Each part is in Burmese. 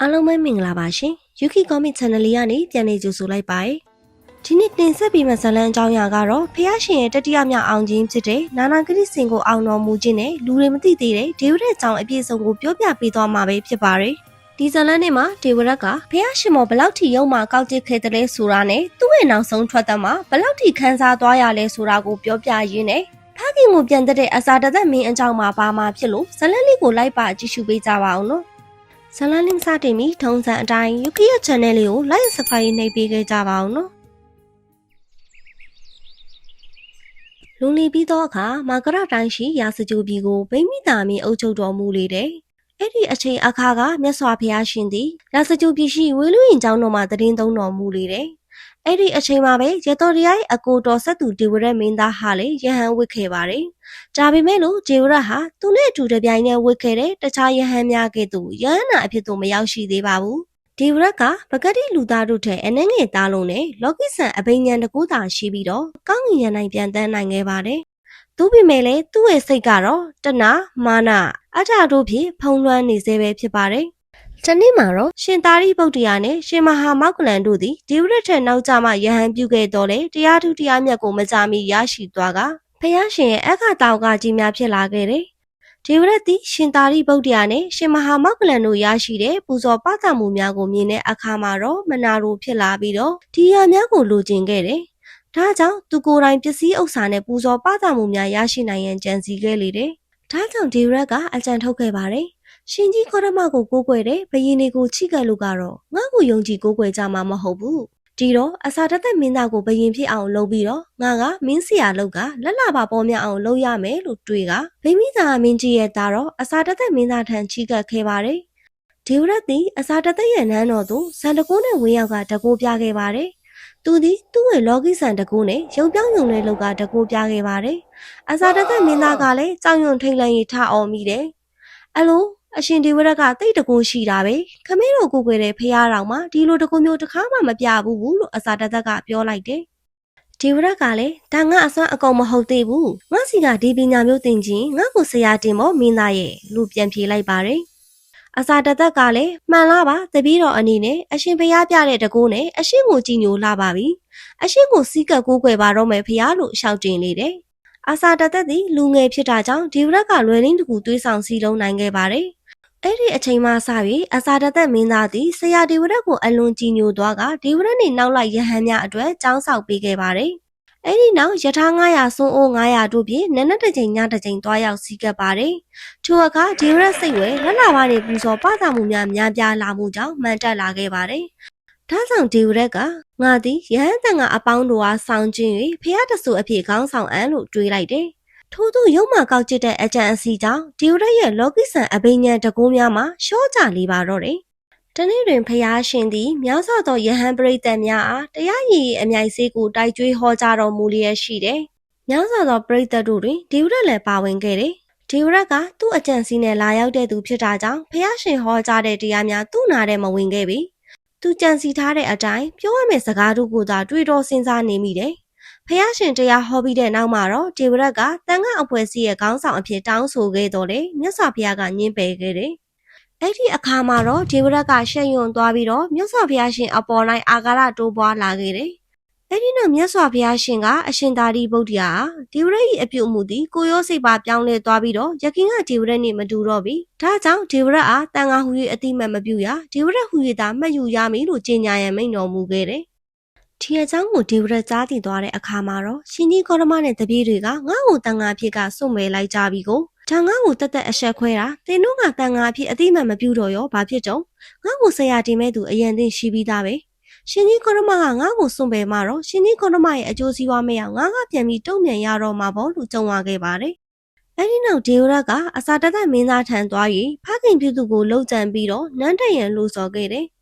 အားလုံးပဲမင်္ဂလာပါရှင် Yuki Comic Channel လေးကနေပြန်လည်ကြိုဆိုလိုက်ပါတယ်ဒီနေ့တင်ဆက်ပေးမယ့်ဇာတ်လမ်းအကြောင်းအရာကတော့ဖះရှင်ရဲ့တတိယမြောက်အောင်ခြင်းဖြစ်တဲ့နာနာဂရိစင်ကိုအောင်တော်မူခြင်းနဲ့လူတွေမသိသေးတဲ့ဒေဝရက်အကြောင်းအပြည့်အစုံကိုပြောပြပေးသွားမှာပဲဖြစ်ပါတယ်ဒီဇာတ်လမ်းနဲ့မှာဒေဝရက်ကဖះရှင်မောဘလောက်ထိရုံမှကောက်ကျစ်ခဲ့တယ်လဲဆိုတာနဲ့သူ့ရဲ့နောက်ဆုံးထွက်သက်မှာဘလောက်ထိခန်းစားသွားရလဲဆိုတာကိုပြောပြရင်းနဲ့ဖခင်ကိုပြန်တက်တဲ့အစာတသက်မင်းအကြောင်းမှာပါမှာဖြစ်လို့ဇာတ်လမ်းလေးကိုလိုက်ပါကြည့်ရှုပေးကြပါအောင်နော် ဇလန်းလင်းစတင်ပြီးထုံးစံအတိုင်း Yuki ရဲ့ channel လေးကို like subscribe နှိပ်ပေးခဲ့ကြပါအောင်နော်လူလီပြီးတော့အခါမာကရတိုင်းရှိရာစကြိုပြည်ကိုဗိမိတာမင်းအုပ်ချုပ်တော်မူလေတဲ့အဲ့ဒီအချိန်အခါကမြတ်စွာဘုရားရှင်သည်ရာစကြိုပြည်ရှိဝေလူရင်ကျောင်းတော်မှာတည်င်းသုံးတော်မူလေတဲ့ အဲ့ဒီအချိန်မှာပဲရတော်တရားရဲ့အကိုတော်ဆက်သူဒေဝရမင်းသားဟာလေယဟန်ဝစ်ခဲ့ပါတယ်။ဒါပေမဲ့လို့ဒေဝရဟာသူနဲ့အတူတပြိုင်တည်းဝစ်ခဲ့တဲ့တခြားယဟန်များကဲ့သို့ယဟန်နာအဖြစ်သို့မရောက်ရှိသေးပါဘူး။ဒေဝရကပကတိလူသားတို့ထက်အနှဲငယ်သားလုံးနဲ့လောကိဆန်အဘိညာဉ်တကူသာရှိပြီးတော့ကောင်းငင်ရနိုင်ပြန်တန်းနိုင်ခဲ့ပါတယ်။သူ့ပေမဲ့လည်းသူ့ရဲ့စိတ်ကတော့တဏမာနအထာတို့ဖြင့်ဖုံးလွှမ်းနေစေပဲဖြစ်ပါတယ်။ တနေ့မှာတော့ရှင်သာရိပုတ္တရာနဲ့ရှင်မဟာမောက္ကလန်တို့သည်ဒေဝရထက်နောက်ကျမှယဟန်ပြုခဲ့တော်လေတရားထုတရားမြတ်ကိုမကြမီရရှိသွားကဖယားရှင်ရဲ့အခါတောင်ကကြီးများဖြစ်လာခဲ့တယ်။ဒေဝရတ်သည်ရှင်သာရိပုတ္တရာနဲ့ရှင်မဟာမောက္ကလန်တို့ရရှိတဲ့ပူဇော်ပသမှုများကိုမြင်တဲ့အခါမှာတော့မနာလိုဖြစ်လာပြီးတော့ဒီရများကိုလိုချင်ခဲ့တယ်။ဒါကြောင့်သူကိုယ်တိုင်ပစ္စည်းဥစ္စာနဲ့ပူဇော်ပသမှုများရရှိနိုင်ရန်ကြံစည်ခဲ့လေတယ်။ဒါကြောင့်ဒေဝရတ်ကအကြံထုတ်ခဲ့ပါတယ်။ ရှင်ကြီးခေါရမကိုကိုးကွယ်တဲ့ဘယင်းတွေကိုချိကပ်လို့ကတော့ငါ့ကိုယုံကြည်ကိုးကွယ်ကြမှာမဟုတ်ဘူး။ဒီတော့အစာတသက်မင်းသားကိုဘယင်ဖြစ်အောင်လုပ်ပြီးတော့ငါကမင်းစီယာလောက်ကလက်လာပါပေါ်မြအောင်လုပ်ရမယ်လို့တွေးကဗိမိသာမင်းကြီးရဲ့သားတော့အစာတသက်မင်းသားထံချီးကပ်ခဲ့ပါတယ်။ဒေဝရတ်သည်အစာတသက်ရဲ့နန်းတော်သို့ဇန်တကိုးနဲ့ဝင်းရောက်ကတကိုးပြခဲ့ပါတယ်။သူသည်သူ့ရဲ့လောကီဆန်တကိုးနဲ့ရုံပြောင်းရုံလေးလောက်ကတကိုးပြခဲ့ပါတယ်။အစာတသက်မင်းသားကလည်းကြောင်ရွံထိတ်လန့်ရေးထအောင်မိတယ်။အလို အရှင်ဒေဝရက်ကတိတ်တကူရှိတာပဲခမင်းတို့ကိုကိုွယ်တဲ့ဖះတော်မှာဒီလိုတကူမျိုးတစ်ခါမှမပြဘူးဘူးလို့အစာတသက်ကပြောလိုက်တယ်ဒေဝရက်ကလည်းဒါငါအစွမ်းအကောင်မဟုတ်သေးဘူးငါစီကဒီပညာမျိုးသင်ချင်းငါ့ကိုဆရာတင်မောမင်းသားရဲ့လူပြန်ပြေးလိုက်ပါတယ်အစာတသက်ကလည်းမှန်လားပါတပည့်တော်အနေနဲ့အရှင်ဖះပြတဲ့တကူနဲ့အရှင်ကိုကြည်ညိုလာပါပြီအရှင်ကိုစီးကပ်ကိုးကွယ်ပါတော့မယ်ဖះလို့ရှောက်တင်လေတယ်အာစာတသက်သည်လူငယ်ဖြစ်တာကြောင့်ဒီဝရက်ကလွယ်လင်းတကူသွေးဆောင်စီလုံးနိုင်ခဲ့ပါတယ်။ အဲ့ဒီအချိန်မှစပြီးအာစာတသက်မင်းသားသည်ဆရာဒီဝရက်ကိုအလွန်ကြည်ညိုသွားကဒီဝရက်နှင့်နောက်လိုက်ရဟန်းများအတွက်ကြောင်းဆောက်ပေးခဲ့ပါတယ်။အဲ့ဒီနောက်ယထာ900စွန်းအိုး900တို့ဖြင့်နက်နက်တစ်ချိန်ညတစ်ချိန်တွားရောက်စီးကပ်ပါတယ်။ထိုအခါဒီဝရက်စိတ်ဝဲလက်လာပါနေပူဇော်ပသမှုများများပြားလာမှုကြောင့်မှန်တက်လာခဲ့ပါတယ်။ဒါဆောင်ဒီဝရက်ကငါသည်ရဟန်းတန်ကအပေါင်းတို့အားဆောင်ခြင်း၍ဖះတဆူအဖြစ်ခေါင်းဆောင်အံလို့တွေးလိုက်တယ်။ ထို့သူရုံမှကောက်ကျစ်တဲ့အကြံအစီကြောင့်ဒီဝရက်ရဲ့လောကိဆန်အဘိညာဉ်တကူးများမှာရှော့ကြလေးပါတော့တယ်။တနေ့တွင်ဖះရှင်သည်များစွာသောယဟန်ပရိသတ်များအားတရားရည်အမြိုင်စေးကိုတိုက်ကြွေးဟောကြားတော်မူလျက်ရှိတယ်။များစွာသောပရိသတ်တို့တွင်ဒီဝရက်လည်းပါဝင်ခဲ့တယ်။ဒီဝရက်ကသူ့အကြံစီနဲ့လာရောက်တဲ့သူဖြစ်တာကြောင့်ဖះရှင်ဟောကြားတဲ့တရားများသူ့နာထဲမဝင်ခဲ့ပြီ။သူကြံစီထားတဲ့အတိုင်းပြောရမယ့်စကားတို့ကိုသာတွေးတောစဉ်းစားနေမိတယ်။ ဖះရှင်တရားဟောပြီးတဲ့နောက်မှာတော့ဒေဝရက်ကတန်ခါအဖွဲ့အစည်းရဲ့ခေါင်းဆောင်အဖြစ်တောင်းဆိုခဲ့တော်လေမြတ်စွာဘုရားကညှင်းပယ်ခဲ့တယ်။အဲ့ဒီအခါမှာတော့ဒေဝရက်ကရှက်ယွံသွားပြီးတော့မြတ်စွာဘုရားရှင်အပေါ်၌အာဃာတတိုးပွားလာခဲ့တယ်။အဲ့ဒီနောက်မြတ်စွာဘုရားရှင်ကအရှင်သာရိပုတ္တရာဒေဝရ၏အပြုအမူသည်ကိုရောစိတ်ပါပြောင်းလဲသွားပြီးတော့ယခင်ကဒေဝရနှင့်မတူတော့ပြီ။ဒါကြောင့်ဒေဝရအားတန်ခါဟူ၍အတိမတ်မပြုရဒေဝရဟူ၍သာမှတ်ယူရမည်လို့ကြေညာရန်မိန့်တော်မူခဲ့တယ်။ ဒီအကြောင်းကိုဒေဝရကြားသိသွားတဲ့အခါမှာတော့ရှင်ကြီးကောရမနဲ့တပည့်တွေကငါ့ကိုတန်ခါဖြစ်ကစွန့်မဲလိုက်ကြပြီကိုဒါငါ့ကိုတက်တက်အဆက်ခွဲတာသင်တို့ကတန်ခါဖြစ်အတိမတ်မပြုတော့ရောဘာဖြစ်ကြုံငါ့ကိုဆရာတင်မဲ့သူအရင်သိရှိပြီးသားပဲ။ရှင်ကြီးကောရမကငါ့ကိုစွန့်ပယ်မှတော့ရှင်ကြီးကောရမရဲ့အကျိုးစီးပွားမရအောင်ငါကပြန်ပြီးတုံ့ပြန်ရတော့မှာပေါ့လို့ကြုံရခဲ့ပါတယ်။အဲဒီနောက်ဒေဝရကအစာတသက်မင်းသားထံသွား၍ဖခင်ပြုသူကိုလှုပ်ကြံပြီးတော့နန်းတရံလို့ဆိုခဲ့တယ်။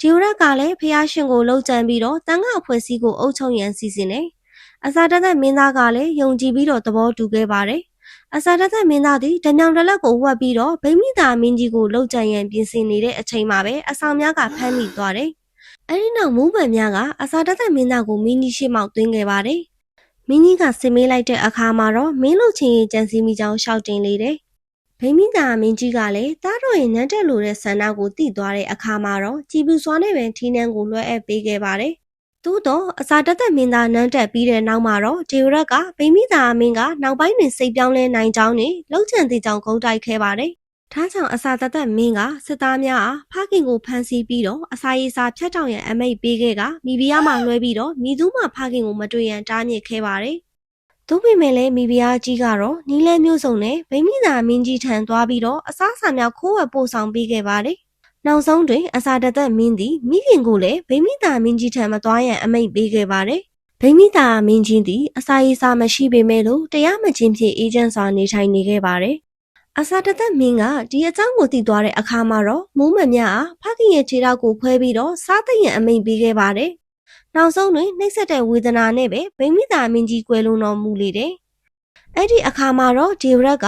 ဒေဝရကလည်းဖះရှင်ကိုလှုပ်ကြံပြီးတော့တန်ခါအဖွဲ့စည်းကိုအုပ်ချုပ်ရန်စီစဉ်တယ်။အစာတသက်မင်းသားကလည်းယုံကြည်ပြီးတော့သဘောတူခဲ့ပါတယ်။အစာတသက်မင်းသားသည်ဓညောင်တလက်ကိုဝတ်ပြီးတော့ဗိမိတာမင်းကြီးကိုလှုပ်ကြံရန်ပြင်ဆင်နေတဲ့အချိန်မှာပဲအဆောင်များကဖမ်းမိသွားတယ်။အဲဒီနောက်မူးပံများကအစာတသက်မင်းသားကိုမင်းကြီးရှိမှောက်သွင်းခဲ့ပါတယ်။မင်းကြီးကစင်မေးလိုက်တဲ့အခါမှာတော့မင်းလူချင်းရင်ကြံစည်မိကြောင်းရှောက်တင်လေတယ် ဗိမိတာမင်းကြီးကလည်းတားတော်ရဲ့နန်းတက်လို့တဲ့ဆန္ဒကိုသိသွားတဲ့အခါမှာတော့ကြည်ပူစွာနဲ့ပဲထီးနှန်းကိုလွှဲအပ်ပေးခဲ့ပါတယ်။သို့တော့အစာတက်တက်မင်းသားနန်းတက်ပြီးတဲ့နောက်မှာတော့ဒေဝရက်ကဗိမိတာမင်းကနောက်ပိုင်းတွင်စိတ်ပြောင်းလဲနိုင်ကြောင်းနဲ့လှုပ်ချန်သေးကြောင်းဂုံတိုက်ခဲ့ပါတယ်။ထားကြောင့်အစာတက်တက်မင်းကစစ်သားများအားဖခင်ကိုဖမ်းဆီးပြီးတော့အစာရေးစာဖြတ်တောက်ရန်အမိတ်ပေးခဲ့ကမိဖုရားမှလွှဲပြီးတော့မိသူမှဖခင်ကိုမတွေ့ရန်တားမြစ်ခဲ့ပါတယ်။ သို့ပေမဲ့လည်းမိဖုရားကြီးကတော့နီးလဲမျိုးစုံနဲ့ဗိမိသာမင်းကြီးထံသွားပြီးတော့အစားအစာများခိုးဝယ်ပို့ဆောင်ပေးခဲ့ပါတယ်။နောက်ဆုံးတွင်အစာတသက်မင်းသည်မိခင်ကိုလည်းဗိမိသာမင်းကြီးထံမသွားရန်အမိန့်ပေးခဲ့ပါတယ်။ဗိမိသာမင်းကြီးသည်အစာရေးစာမရှိပေမဲ့လို့တရားမချင်းဖြစ်အေဂျင့်စွာနေထိုင်နေခဲ့ပါတယ်။အစာတသက်မင်းကဒီအကြောင်းကိုသိသွားတဲ့အခါမှာတော့မိုးမမြအားဖခင်ရဲ့ခြေထောက်ကိုခွဲပြီးတော့စားသိရန်အမိန့်ပေးခဲ့ပါတယ်။ နောက်ဆုံးတွင်နှိပ်စက်တဲ့ဝေဒနာနဲ့ပဲဗိမိသာမင်းကြီးကွယ်လွန်တော်မူလေတယ်။အဲ့ဒီအခါမှာတော့ဒေဝရက်က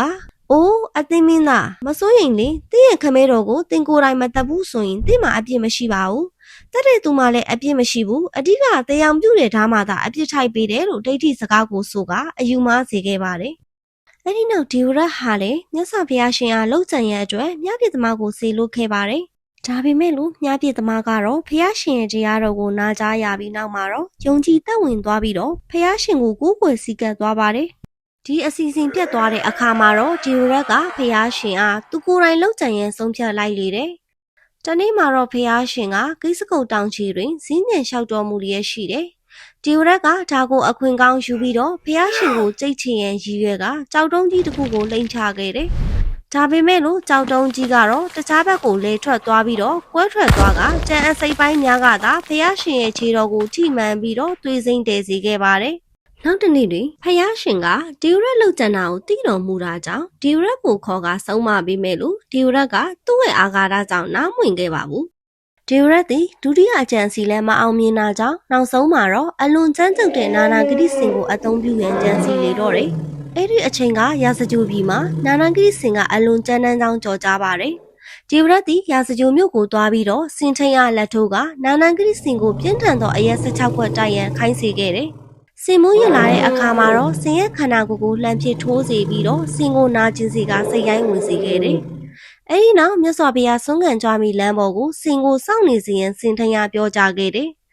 အိုးအသိမင်းသားမစိုးရင်လေတင်းရဲ့ခမဲတော်ကိုတင်ကိုယ်တိုင်မတက်ဘူးဆိုရင်တင်းမှာအပြစ်မရှိပါဘူး။တက်တဲ့သူမှလည်းအပြစ်မရှိဘူး။အဓိကတရားပြုတဲ့ဓာတ်မှသာအပြစ်ထိုက်ပေးတယ်လို့ဒိဋ္ဌိစကားကိုဆိုကအယူမှားစေခဲ့ပါတယ်။အဲ့ဒီနောက်ဒေဝရဟာလည်းမြတ်စွာဘုရားရှင်အားလှုပ်ကြံရအတွက်မြတ်ပြသမားကိုစေလွတ်ခဲ့ပါတယ်။ ဒါပေမဲ့လို့မြတ်ပြသမားကတော့ဖះရှင်ရဲ့တရားတော်ကိုနာကြားရပြီးနောက်မှာတော့ယုံကြည်သက်ဝင်သွားပြီးတော့ဖះရှင်ကိုကိုးကွယ်စည်းကပ်သွားပါတယ်။ဒီအစီအစဉ်ပြတ်သွားတဲ့အခါမှာတော့ဒီရက်ကဖះရှင်အားသူကိုယ်တိုင်လှုပ်ကြံရန်ဆုံးဖြတ်လိုက်လေတယ်။တနေ့မှာတော့ဖះရှင်ကဂိစကုတ်တောင်ချီတွင်ဇင်းညံလျှောက်တော်မူလျက်ရှိတယ်။ဒီရက်ကဒါကိုအခွင့်ကောင်းယူပြီးတော့ဖះရှင်ကိုကြိတ်ချင်ရန်ရည်ရွယ်ကကြောက်တုံးကြီးတစ်ခုကိုလိန်ချခဲ့တယ်။ ဒါပေမဲ့လို့ကြောက်တုံးကြီးကတော့တခြားဘက်ကိုလေထွက်သွားပြီးတော့ကွဲထွက်သွားကကြံအစိပ်ပိုင်းများကသာဖះရှင်ရဲ့ခြေတော်ကိုထိမှန်ပြီးတော့သွေးစိမ့်တည်စေခဲ့ပါတယ်။နောက်တစ်နေ့တွင်ဖះရှင်ကဒီရက်လောက်ကျန်တာကိုသိတော်မူတာကြောင့်ဒီရက်ကိုခေါ်ကဆုံးမပေးမယ်လို့ဒီရက်ကသူ့ရဲ့အာဃာတကြောင့်နားမဝင်ခဲ့ပါဘူး။ဒီရက်သည်ဒုတိယအကြံစီလည်းမအောင်မြင်တာကြောင့်နောက်ဆုံးမှာတော့အလွန်ကျန်းကျုပ်တဲ့နာနာဂတိစင်ကိုအသုံးပြုရန်ကြံစီလေတော့တယ်။ အဲ့ဒီအချိန်ကရာဇဂျိုပြည်မှာနာနာဂတိစင်ကအလွန်ကျန်းတန်းကြောင်းကြော်ကြားပါတယ်။ဒီရက်သည်ရာဇဂျိုမြို့ကိုသွားပြီးတော့စင်ထင်ရလက်ထိုးကနာနာဂတိစင်ကိုပြင်းထန်သောအရက်16ခွက်တိုက်ရန်ခိုင်းစေခဲ့တယ်။စင်မိုးရလာတဲ့အခါမှာတော့စင်ရဲ့ခန္ဓာကိုယ်ကိုလှမ်းဖြစ်ထိုးစေပြီးတော့စင်ကိုနာကျင်စေကစိတ်ရိုင်းဝင်စေခဲ့တယ်။အဲဒီနောက်မြတ်စွာဘုရားဆုံးခံကြွားမိလမ်းပေါ်ကိုစင်ကိုစောင့်နေစီရင်စင်ထင်ရပြောကြားခဲ့တယ်။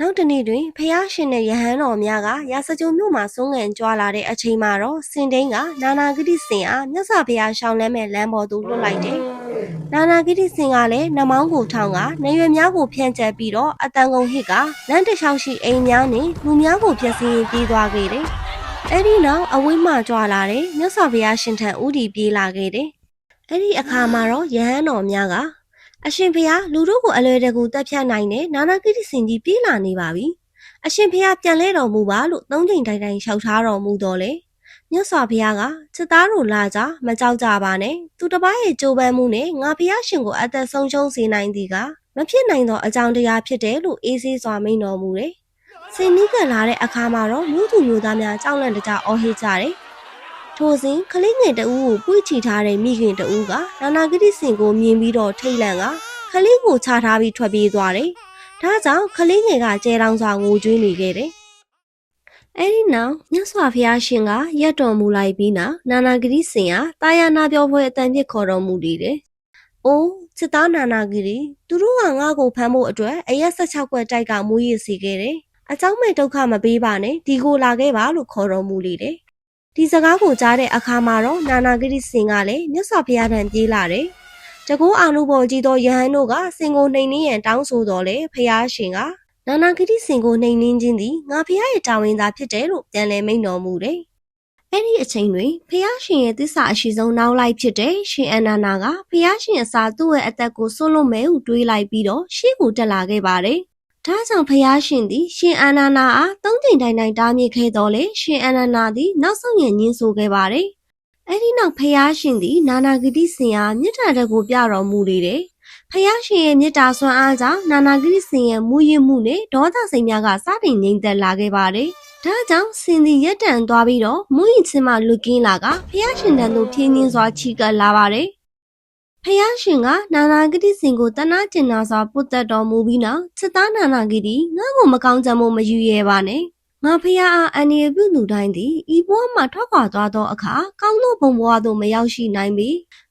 နောက်တနေ့တွင်ဖះရှင်နဲ့ယဟန်တော်များကရာစကြုံမြို့မှာဆုံးငံကြွားလာတဲ့အချိန်မှာတော့စင်တိန်ကနာနာဂတိစင်အားမြတ်စွာဘုရားရှောင်းလန်းမဲ့လမ်းပေါ်သို့လွတ်လိုက်တယ်။နာနာဂတိစင်ကလည်းနှမောင်းကိုထောင်းကနေရွယ်များကိုဖြန့်ကျက်ပြီးတော့အတန်ကုန်ဟစ်ကလမ်းတစ်လျှောက်ရှိအိမ်များနဲ့လူများကိုဖျက်ဆီးရင်ပြေးသွားခဲ့တယ်။အဲဒီနောက်အဝိမ္မာကြွားလာတဲ့မြတ်စွာဘုရားရှင်ထံဥတီပြေးလာခဲ့တယ်။အဲ့ဒီအခါမှာတော့ယဟန်တော်များက အရှင်ဖျားလူတို့ကိုအလွယ်တကူတက်ဖြတ်နိုင်တဲ့နာနာကိတိစင်ကြီးပြေးလာနေပါပြီ။အရှင်ဖျားပြန်လဲတော်မူပါလို့သုံးချိန်တိုင်းတိုင်းလျှောက်ထားတော်မူတော်လေ။မြတ်စွာဘုရားကစစ်သားတို့လာကြမကြောက်ကြပါနဲ့။သူတစ်ပါးရဲ့ကြိုးပမ်းမှုနဲ့ငါဘုရားရှင်ကိုအသက်ဆုံးရှုံးစေနိုင်သည်ကမဖြစ်နိုင်သောအကြောင်းတရားဖြစ်တယ်လို့အေးဆေးစွာမိန့်တော်မူတယ်။စင်နီးကလာတဲ့အခါမှာတော့မြို့သူမြို့သားများကြောက်လန့်တကြအော်ဟစ်ကြတယ်။ ထိုစဉ်ကလေးငယ်တဦးကိုပွေ့ချီထားတဲ့မိခင်တဦးကနာနာဂတိစင်ကိုမြင်ပြီးတော့ထိတ်လန့်ကခလေးကိုချထားပြီးထွက်ပြေးသွားတယ်။ဒါကြောင့်ခလေးငယ်ကကျဲတောင်စွာငိုကြွေးနေခဲ့တယ်။အဲဒီနောက်မြတ်စွာဘုရားရှင်ကရက်တော်မူလိုက်ပြီးနောက်နာနာဂတိစင်ကတာယာနာပြောပွဲအတန်ပြစ်ခေါ်တော်မူလေတယ်။အိုးစစ်သားနာနာဂတိသူတို့ကငါ့ကိုဖမ်းဖို့အတွက်အရက်16ခွက်တိုက်ကမူးရည်စီခဲ့တယ်။အเจ้าမဲ့ဒုက္ခမပေးပါနဲ့ဒီကိုလာခဲ့ပါလို့ခေါ်တော်မူလေတယ်။ ဒီစကားကိုကြားတဲ့အခါမှာတော့နာနာဂတိစင်ကလည်းမြတ်စွာဘုရားထံပြေးလာတယ်။တကောအာနုဘော်ကြီးသောယဟန်တို့ကစင်ကိုနှိမ်နှင်းရန်တောင်းဆိုတော်လေဖျားရှင်ကနာနာဂတိစင်ကိုနှိမ်နှင်းခြင်းသည်ငါဖျားရဲ့တာဝန်သာဖြစ်တယ်လို့ပြန်လည်မိန့်တော်မူတယ်။အဲ့ဒီအချိန်တွင်ဖျားရှင်ရဲ့သစ္စာအရှိဆုံးနောက်လိုက်ဖြစ်တဲ့ရှင်အနန္နာကဖျားရှင်အစာသူ့ရဲ့အသက်ကိုဆွလွတ်မဲဟုတွေးလိုက်ပြီးတော့ရှေ့ကိုတက်လာခဲ့ပါတယ်။ ဒါကြောင့်ဖျားရှင်သည် ရှင်အနန္နာအားသုံးချိန်တိုင်းတိုင်းတားမြစ်ခဲ့တော်လေရှင်အနန္နာသည်နောက်ဆုံးရညင်းဆိုခဲ့ပါတယ်။အဲ့ဒီနောက်ဖျားရှင်သည် နာနာဂတိစင်အားမြစ်တာတက်ကိုပြတော်မူလေတယ်။ဖျားရှင်ရဲ့မြစ်တာဆွမ်းအားကြောင့်နာနာဂတိစင်ရဲ့မူရစ်မှုနဲ့ဒေါသစိတ်များကစတင်ငြိမ်သက်လာခဲ့ပါတယ်။ဒါကြောင့်စင်သည်ရက်တန်သွားပြီးတော့မူရင်ချင်းမှလွတ်ကင်းလာကဖျားရှင်တန်သို့ဖြင်းချင်းစွာချီကပ်လာပါတယ်။ ဖျားရှင်ကနာနာဂတိစင်ကိုတနာကျင်နာစွာပုတ်သက်တော်မူပြီးနောက်စစ်သားနာနာဂတိငါ့ကိုမကောင်းချမ်းမို့မယူရဲပါနဲ့ငါဖះအားအန္တရာယ်ပြုသူတိုင်းသည်ဤဘဝမှထွက်ခွာသွားသောအခါကောင်းသောဘုံဘဝသို့မရောက်ရှိနိုင်ပေ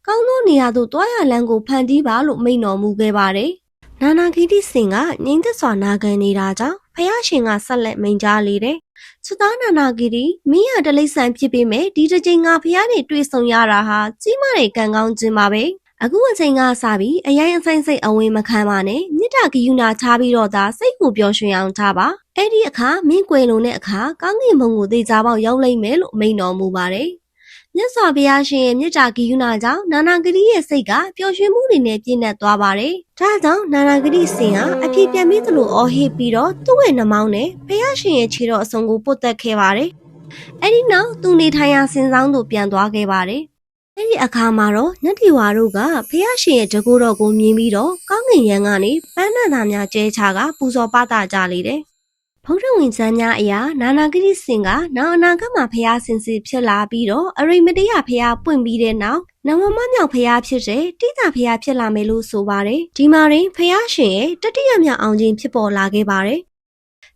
ကောင်းသောနေရာသို့တွားရလန်းကိုဖန်တီးပါလို့မိန့်တော်မူခဲ့ပါတယ်။နာနာဂီတိစင်ကငြိမ်သက်စွာနာခံနေတာကြောင့်ဖះရှင်ကဆက်လက်မိန့်ကြားလေတယ်။စသားနာနာဂီတိမင်းရတလိษံဖြစ်ပေမဲ့ဒီတစ်ချိန်ငါဖះနဲ့တွေ့ဆုံရတာဟာကြီးမားတဲ့ကံကောင်းခြင်းပါပဲ။ အခုအချိန်ကစပြီးအရင်အဆိုင်စိတ်အဝင်မခံပါနဲ့မြစ်တာကယူနာချပြီးတော့သာစိတ်ကိုပျော်ရွှင်အောင်ထားပါအဲ့ဒီအခါမင်းကွယ်လုံးတဲ့အခါကောင်းကင်ဘုံကိုသေချာပေါက်ရောက်လိမ့်မယ်လို့မိန့်တော်မူပါတယ်မြတ်စွာဘုရားရှင်ရဲ့မြစ်တာကယူနာကြောင့်နာနာဂတိရဲ့စိတ်ကပျော်ရွှင်မှုတွေနဲ့ပြည့်နှက်သွားပါတယ်ဒါကြောင့်နာနာဂတိစင်ဟာအပြည့်ပြန်ပြီးသလိုအော်ဟစ်ပြီးတော့သူ့ရဲ့နှမောင်းနဲ့ဘုရားရှင်ရဲ့ခြေတော်အစုံကိုပုတ်တက်ခဲ့ပါတယ်အဲ့ဒီနောက်သူနေထိုင်ရာစင်ဆောင်သို့ပြန်သွားခဲ့ပါတယ် အဲ့ဒီအခါမှာတော့ညတိဝါတို့ကဖះရှင်ရဲ့တကူတော်ကိုမြင်ပြီးတော့ကောင်းငင်ရန်ကနေပန်းနတ်သားများကျဲချကပူဇော်ပသကြလေတယ်။ဘုဒ္ဓဝင်စံများအရာနာနာဂရိစင်ကနောက်အနာဂတ်မှာဖះစင်စီဖြစ်လာပြီးတော့အရိမတယဖះပွင့်ပြီးတဲ့နောက်နဝမမြောက်ဖះဖြစ်တဲ့တိတာဖះဖြစ်လာမယ်လို့ဆိုပါတယ်။ဒီမှာရင်ဖះရှင်ရဲ့တတိယမြောက်အောင်ခြင်းဖြစ်ပေါ်လာခဲ့ပါတယ်။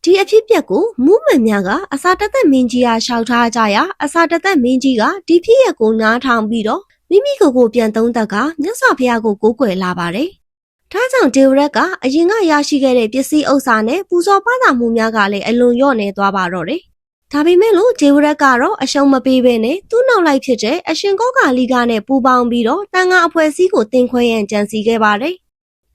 ဒီအဖြစ်ပြက်ကိုမူးမှန်များကအစာတသက်မင်းကြီးကရှောက်ထားကြရာအစာတသက်မင်းကြီးကဒီဖြစ်ရက်ကိုနားထောင်ပြီးတော့မိမိကိုယ်ကိုပြန်သုံးသက်ကမြတ်စွာဘုရားကိုကိုးကွယ်လာပါတယ်။ဒါကြောင့်ဒေဝရက်ကအရင်ကရရှိခဲ့တဲ့ပစ္စည်းဥစ္စာနဲ့ပူဇော်ပသမှုများကလည်းအလွန်လျော့နေသွားပါတော့တယ်။ဒါပေမဲ့လို့ဒေဝရက်ကတော့အရှုံးမပေးဘဲနဲ့သူ့နောက်လိုက်ဖြစ်တဲ့အရှင်ကောကာလိကနဲ့ပူပေါင်းပြီးတော့တန်ခါအဖွဲ့အစည်းကိုတင်ခွဲရန်ကြံစီခဲ့ပါတယ်။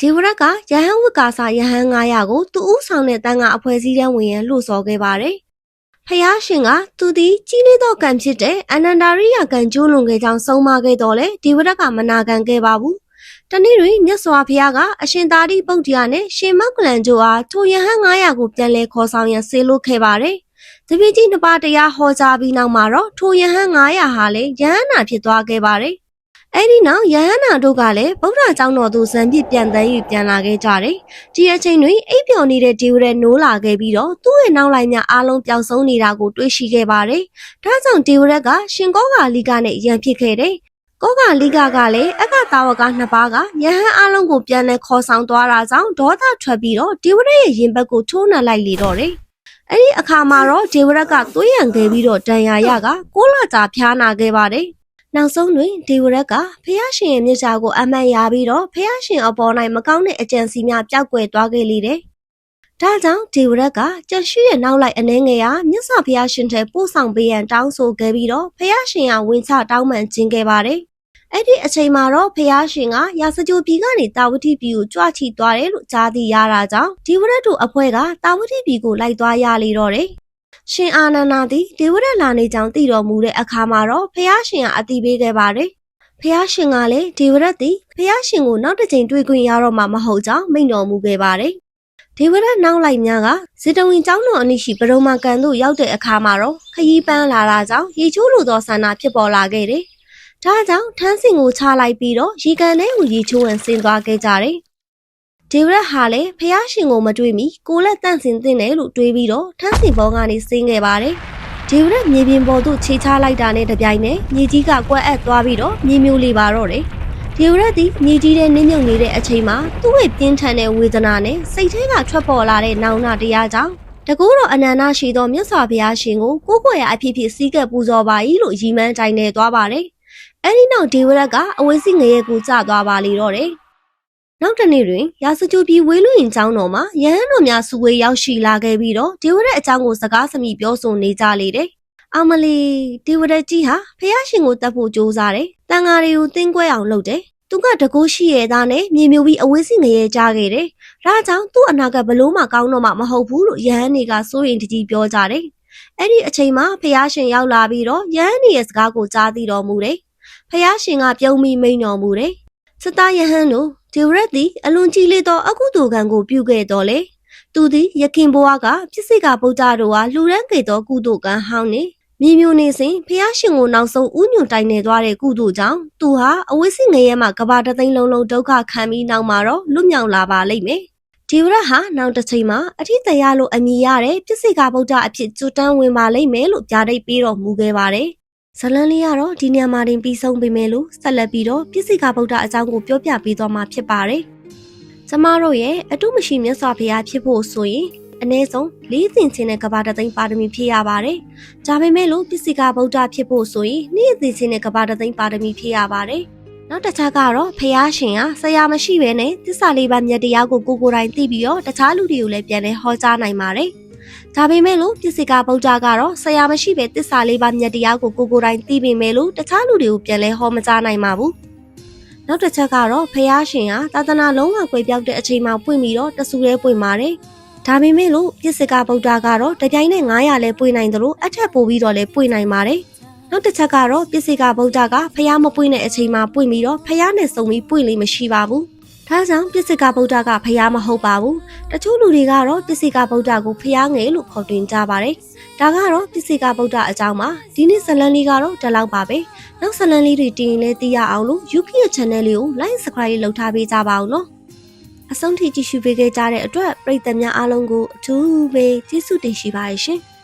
ဒေဝရက်ကရဟန်းဝတ်ကာစာရဟန်း900ကိုသူ့ဦးဆောင်တဲ့တန်ခါအဖွဲ့အစည်းတန်းဝင်ရန်လှုပ်ဆော်ခဲ့ပါတယ်။ဖယားရှင်ကသူသည်ကြီးလေးသောကံဖြစ်တဲ့အနန္ဒာရိယကံကျိုးလွန်ခဲ့ကြောင်းဆုံးမခဲ့တော်လဲဒေဝရက်ကမနာခံခဲ့ပါဘူး။တနေ့တွင်မြတ်စွာဘုရားကအရှင်သာတိပုတ္တရာနဲ့ရှင်မောက်ကလန်ကျိုးအားထိုရဟန်း900ကိုပြန်လဲခေါ်ဆောင်ရန်ဆေလို့ခဲ့ပါတယ်။တပည့်ကြီးနှစ်ပါးတရားဟောကြားပြီးနောက်မှာတော့ထိုရဟန်း900ဟာလည်းယဟန္နာဖြစ်သွားခဲ့ပါတယ်။ အဲ့ဒီနောက်ယဟန္နာတို့ကလည်းဗုဒ္ဓကျောင်းတော်သို့ဇံပြစ်ပြန်တန်းယူပြန်လာခဲ့ကြတယ်။ဒီအချိန်တွင်အိပ်ပျော်နေတဲ့ဒီဝရဲနိုးလာခဲ့ပြီးတော့သူ့ရဲ့နောက်လိုက်များအားလုံးပျောက်ဆုံးနေတာကိုတွေ့ရှိခဲ့ပါတယ်။ဒါကြောင့်ဒီဝရက်ကရှင်ကောဂါလိကနဲ့ရန်ဖြစ်ခဲ့တယ်။ကောဂါလိကကလည်းအကတာဝကနှစ်ပါးကယဟန်အားလုံးကိုပြန်လဲခေါ်ဆောင်သွားတာကြောင့်ဒေါသထွက်ပြီးတော့ဒီဝရက်ရဲ့ရင်ဘတ်ကိုထိုးနှံလိုက်လေတော့တယ်။အဲ့ဒီအခါမှာတော့ဒေဝရက်ကသွေးရန်ခဲ့ပြီးတော့ဒဏ်ရာရကကိုလာကြာဖျားနာခဲ့ပါတယ်။ နောက်ဆုံးတွင်ဒေဝရက်ကဖះရှင်ရဲ့မြစ်စာကိုအမှန်ရပြီးတော့ဖះရှင်အပေါ်၌မကောင်းတဲ့အကြံစီများပျောက်ကွယ်သွားခဲ့လေတယ်။ဒါကြောင့်ဒေဝရက်ကကြက်ရှိရဲ့နောက်လိုက်အနေငယ်ရာမြတ်စွာဘုရားရှင်ထဲပို့ဆောင်ပေးရန်တောင်းဆိုခဲ့ပြီးတော့ဖះရှင်ကဝင်ချတောင်းပန်ခြင်းခဲ့ပါတယ်။အဲ့ဒီအချိန်မှာတော့ဖះရှင်ကရာစကြိုပြည်ကနေတာဝတိပြည်ကိုကြွချီသွားတယ်လို့ကြားသိရတာကြောင့်ဒီဝရက်တို့အဖွဲ့ကတာဝတိပြည်ကိုလိုက်သွားရလေတော့တယ်။ ရှင်အာနန္ဒာသည်ဒေဝရလာနေကြောင်းသိတော်မူတဲ့အခါမှာတော့ဖះရှင်ကအတိပေးခဲ့ပါတယ်။ဖះရှင်ကလည်းဒေဝရတ်သည်ဖះရှင်ကိုနောက်တစ်ချိန်တွေ့ခွင့်ရတော့မှမဟုတ်ကြောင်းမိန့်တော်မူခဲ့ပါတယ်။ဒေဝရတ်နောက်လိုက်များကဇေတဝင်ကျောင်းတော်အနိရှိပရုံမကန်သို့ရောက်တဲ့အခါမှာတော့ခရီးပန်းလာတာကြောင့်ရေချိုးလိုသောဆန္ဒဖြစ်ပေါ်လာခဲ့တယ်။ဒါကြောင့်ထန်းစင်ကိုချလိုက်ပြီးတော့ရေကန်ထဲကိုရေချိုးဝင်ဆင်းသွားခဲ့ကြတယ်။ ဒေဝရတ်ဟာလည်းဖះရှင်ကိုမတွေ့မီကိုလက်တန့်စင်တင်တယ်လို့တွေးပြီးတော့ထန်းစင်ဘောကနေဆင်းခဲ့ပါတယ်။ဒေဝရက်မြေပြင်ပေါ်သို့ခြေချလိုက်တာနဲ့တပြိုင်နက်မြေကြီးကကွက်အပ်သွားပြီးတော့မြေမျိုးလေးပါတော့တယ်။ဒေဝရက်သည်မြေကြီးထဲနင်းမြုပ်နေတဲ့အချိန်မှာသူ့ရဲ့ပြင်းထန်တဲ့ဝေဒနာနဲ့စိတ်ထဲကထွက်ပေါ်လာတဲ့နောင်နာတရားကြောင့်တကူတော်အနန္တရှိသောမြတ်စွာဘုရားရှင်ကိုကိုးကွယ်ရာအဖြစ်ဖြစ်စည်းကပ်ပူဇော်ပါ၏လို့ရည်မှန်းတိုင်နေသွားပါတယ်။အဲဒီနောက်ဒေဝရက်ကအဝိစီငရဲကိုကျသွားပါလေတော့တယ်။ နောက်တစ်နေ့တွင်ရာစကြိုပြည်ဝေးလူရင်ကျောင်းတော်မှာရဟန်းတော်များစုဝေးရောက်ရှိလာခဲ့ပြီးတော့ဒေဝရက်အကြောင်းကိုစကားစမိပြောဆိုနေကြလေတယ်။အောင်မလီဒေဝရက်ကြီးဟာဖះရှင်ကိုတတ်ဖို့ကြိုးစားတယ်။တန်ဃာတွေကိုတင်းကွဲအောင်လုပ်တယ်။သူကတကူရှိရသားနဲ့မြေမြူပြီးအဝေးစီငရဲကြားခဲ့တယ်။ဒါကြောင့်သူ့အနာကဘလို့မှကောင်းတော့မှမဟုတ်ဘူးလို့ရဟန်းတွေကစိုးရင်တကြီးပြောကြတယ်။အဲ့ဒီအချိန်မှာဖះရှင်ရောက်လာပြီးတော့ရဟန်းတွေရဲ့စကားကိုကြားသိတော်မူတယ်။ဖះရှင်ကပြုံးပြီးမိန်တော်မူတယ်။စတာယဟန်တို့ ဒေဝရက်သည်အလွန်ကြီးလေးသောအကုသိုလ်ကံကိုပြုခဲ့တော်လေသူသည်ယခင်ဘဝကပြစ်စိကဗုဒ္ဓတို့ဟာလှူဒန်းခဲ့သောကုသိုလ်ကံဟောင်းနေမြေမျိုးနေစဉ်ဖះရှင်ကိုနောက်ဆုံးဥညွန်တိုင်နေသွားတဲ့ကုသိုလ်ကြောင့်သူဟာအဝိစီငရဲမှာကဘာတသိန်းလုံးလုံးဒုက္ခခံပြီးနောက်မှာတော့လွတ်မြောက်လာပါလိမ့်မယ်ဒီဝရဟာနောက်တစ်ချိန်မှာအထိတရားလို့အမည်ရတဲ့ပြစ်စိကဗုဒ္ဓအဖြစ်ကျွတ်တန်းဝင်ပါလိမ့်မယ်လို့ပြာဒိတ်ပေးတော်မူခဲ့ပါတယ် ဇလန်လေးကတော့ဒီညမှာတင်ပြီးဆုံးပေမဲ့လို့ဆက်လက်ပြီးတော့ပြည့်စိကဗုဒ္ဓအကြောင်းကိုပြောပြပေးသွားမှာဖြစ်ပါတယ်။ကျမတို့ရဲ့အတုမရှိမြတ်စွာဘုရားဖြစ်ဖို့ဆိုရင်အနည်းဆုံး၄သင်ချင်းနဲ့ကဘာတသိန်းပါရမီဖြည့်ရပါတယ်။ဒါပေမဲ့လို့ပစ္စည်းကဗုဒ္ဓဖြစ်ဖို့ဆိုရင်နေ့အသင်ချင်းနဲ့ကဘာတသိန်းပါရမီဖြည့်ရပါတယ်။နောက်တစ်ချက်ကတော့ဖះရှင်ဟာဆရာမရှိဘဲနဲ့တစ္ဆာလေးပါးမြတ်တရားကိုကိုကိုယ်တိုင်သိပြီးတော့တခြားလူတွေကိုလည်းပြန်လဲဟောကြားနိုင်ပါတယ်။ ဒါပေမဲ့လို့ပစ္စည်းကဗုဒ္ဓကတော့ဆရာမရှိဘဲတစ္ဆာလေးပါးမြတ်တရားကိုကိုကိုယ်တိုင်သိပေမဲ့လို့တခြားလူတွေကိုပြန်လဲဟောမကြားနိုင်ပါဘူး။နောက်တစ်ချက်ကတော့ဖះရှင်ဟာသာသနာလုံးဝကွယ်ပြောက်တဲ့အချိန်မှာပွင့်ပြီးတော့တဆူရဲပွင့်ပါတယ်။ဒါပေမဲ့လို့ပစ္စည်းကဗုဒ္ဓကတော့တပြိုင်နဲ့900လဲပွင့်နိုင်တယ်လို့အထက်ပို့ပြီးတော့လဲပွင့်နိုင်ပါတယ်။နောက်တစ်ချက်ကတော့ပစ္စည်းကဗုဒ္ဓကဖះမပွင့်တဲ့အချိန်မှာပွင့်ပြီးတော့ဖះနဲ့စုံပြီးပွင့်လို့မရှိပါဘူး။ ဒါကြောင့်ပစ္စည်းကဗုဒ္ဓကဖះမဟုတ်ပါဘူး။တချို့လူတွေကတော့ပစ္စည်းကဗုဒ္ဓကိုဖះငယ်လို့ခေါ်တွင်ကြပါတယ်။ဒါကတော့ပစ္စည်းကဗုဒ္ဓအကြောင်းပါ။ဒီနေ့ဇလန်လေးကတော့ဒီလောက်ပါပဲ။နောက်ဇလန်လေးတွေတင်ရင်လည်းသိရအောင်လို့ UK channel လေးကို like subscribe လုပ်ထားပေးကြပါဦးနော်။အဆုံးထိကြည့်ရှုပေးခဲ့ကြတဲ့အတွက်ပရိသတ်များအားလုံးကိုအထူးပဲကျေးဇူးတင်ရှိပါတယ်ရှင်။